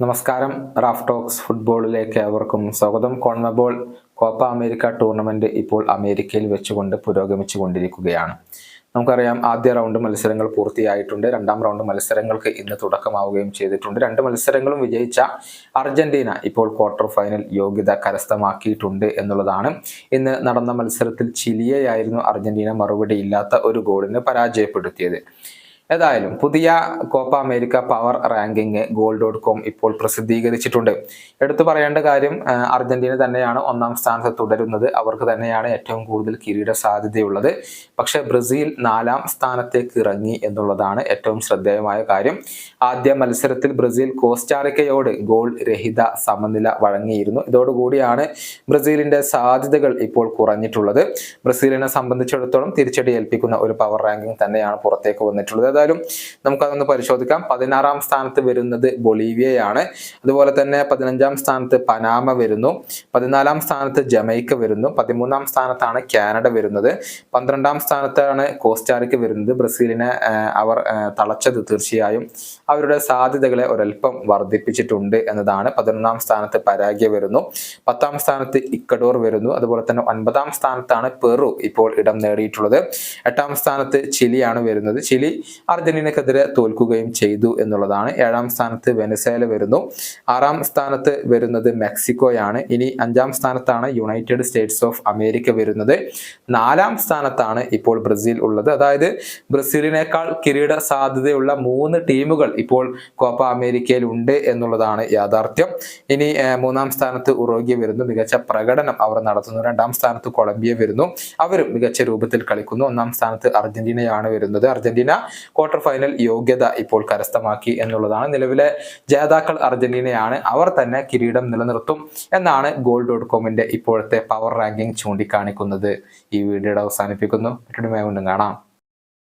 നമസ്കാരം. Raf talks ഫുട്ബോളിലേക്ക് അവർക്കും സ്വാഗതം. കോൺമബോൾ കോപ്പ അമേരിക്ക ടൂർണമെന്റ് ഇപ്പോൾ അമേരിക്കയിൽ വെച്ചുകൊണ്ട് പുരോഗമിച്ചു കൊണ്ടിരിക്കുകയാണ് നമുക്കറിയാം ആദ്യ റൗണ്ട് മത്സരങ്ങൾ പൂർത്തിയായിട്ടുണ്ട്. രണ്ടാം റൗണ്ട് മത്സരങ്ങൾക്ക് ഇന്ന് തുടക്കമാവുകയും ചെയ്തിട്ടുണ്ട്. രണ്ട് മത്സരങ്ങളും വിജയിച്ച അർജന്റീന ഇപ്പോൾ ക്വാർട്ടർ ഫൈനൽ യോഗ്യത കരസ്ഥമാക്കിയിട്ടുണ്ട് എന്നുള്ളതാണ്. ഇന്ന് നടന്ന മത്സരത്തിൽ ചിലിയെയായിരുന്നു അർജന്റീന മറുപടിയില്ലാത്ത ഒരു ഗോളിന് പരാജയപ്പെടുത്തിയത്. ഏതായാലും പുതിയ Copa America power ranking goal dot com ഇപ്പോൾ പ്രസിദ്ധീകരിച്ചിട്ടുണ്ട്. എടുത്തു പറയേണ്ട കാര്യം അർജന്റീന തന്നെയാണ് ഒന്നാം സ്ഥാനത്ത് തുടരുന്നത്. അവർക്ക് തന്നെയാണ് ഏറ്റവും കൂടുതൽ കിരീട സാധ്യതയുള്ളത്. പക്ഷേ ബ്രസീൽ നാലാം സ്ഥാനത്തേക്ക് ഇറങ്ങി എന്നുള്ളതാണ് ഏറ്റവും ശ്രദ്ധേയമായ കാര്യം. ആദ്യ മത്സരത്തിൽ ബ്രസീൽ കോസ്റ്റാറിക്കയോട് ഗോൾ രഹിത സമനില വഴങ്ങിയിരുന്നു. ഇതോടുകൂടിയാണ് ബ്രസീലിന്റെ സാധ്യതകൾ ഇപ്പോൾ കുറഞ്ഞിട്ടുള്ളത്. ബ്രസീലിനെ സംബന്ധിച്ചിടത്തോളം തിരിച്ചടി ഏൽപ്പിക്കുന്ന ഒരു പവർ റാങ്കിങ് തന്നെയാണ് പുറത്തേക്ക് വന്നിട്ടുള്ളത്. ഏതായാലും നമുക്കതൊന്ന് പരിശോധിക്കാം. പതിനാറാം സ്ഥാനത്ത് വരുന്നത് ബൊളീവിയയാണ്. അതുപോലെ തന്നെ പതിനഞ്ചാം സ്ഥാനത്ത് പനാമ വരുന്നു. പതിനാലാം സ്ഥാനത്ത് ജമൈക്ക വരുന്നു. പതിമൂന്നാം സ്ഥാനത്താണ് കാനഡ വരുന്നത്. പന്ത്രണ്ടാം സ്ഥാനത്താണ് കോസ്റ്റാറിക്ക വരുന്നത്. ബ്രസീലിനെ അവർ തളച്ചത് തീർച്ചയായും അവരുടെ സാധ്യതകളെ ഒരൽപ്പം വർദ്ധിപ്പിച്ചിട്ടുണ്ട് എന്നതാണ്. പതിനൊന്നാം സ്ഥാനത്ത് പരാഗ്യ വരുന്നു. പത്താം സ്ഥാനത്ത് ഇക്കഡോർ വരുന്നു. അതുപോലെ തന്നെ ഒൻപതാം സ്ഥാനത്താണ് പെറു ഇപ്പോൾ ഇടം നേടിയിട്ടുള്ളത്. എട്ടാം സ്ഥാനത്ത് ചിലിയാണ് വരുന്നത്. ചിലി അർജന്റീനക്കെതിരെ തോൽക്കുകയും ചെയ്തു എന്നുള്ളതാണ്. ഏഴാം സ്ഥാനത്ത് വെനസേല വരുന്നു. ആറാം സ്ഥാനത്ത് വരുന്നത് മെക്സിക്കോയാണ്. ഇനി അഞ്ചാം സ്ഥാനത്താണ് യുണൈറ്റഡ് സ്റ്റേറ്റ്സ് ഓഫ് അമേരിക്ക വരുന്നത്. നാലാം സ്ഥാനത്താണ് ഇപ്പോൾ ബ്രസീൽ ഉള്ളത്. അതായത് ബ്രസീലിനേക്കാൾ കിരീട സാധ്യതയുള്ള മൂന്ന് ടീമുകൾ ഇപ്പോൾ കോപ്പ അമേരിക്കയിൽ ഉണ്ട് എന്നുള്ളതാണ് യാഥാർത്ഥ്യം. ഇനി മൂന്നാം സ്ഥാനത്ത് ഉറോഗ്യ വരുന്നു. മികച്ച പ്രകടനം അവർ നടത്തുന്നു. രണ്ടാം സ്ഥാനത്ത് കൊളംബിയ വരുന്നു. അവരും മികച്ച രൂപത്തിൽ കളിക്കുന്നു. ഒന്നാം സ്ഥാനത്ത് അർജന്റീനയാണ് വരുന്നത്. അർജന്റീന ക്വാർട്ടർ ഫൈനൽ യോഗ്യത ഇപ്പോൾ കരസ്ഥമാക്കി എന്നുള്ളതാണ്. നിലവിലെ ജേതാക്കൾ അർജന്റീനയാണ്. അവർ തന്നെ കിരീടം നിലനിർത്തും എന്നാണ് ഗോൾ ഡോട്ട് കോമിന്റെ ഇപ്പോഴത്തെ പവർ റാങ്കിംഗ് ചൂണ്ടിക്കാണിക്കുന്നത്. ഈ വീഡിയോയുടെ അവസാനിപ്പിക്കുന്നു. മറ്റൊരു കാണാം.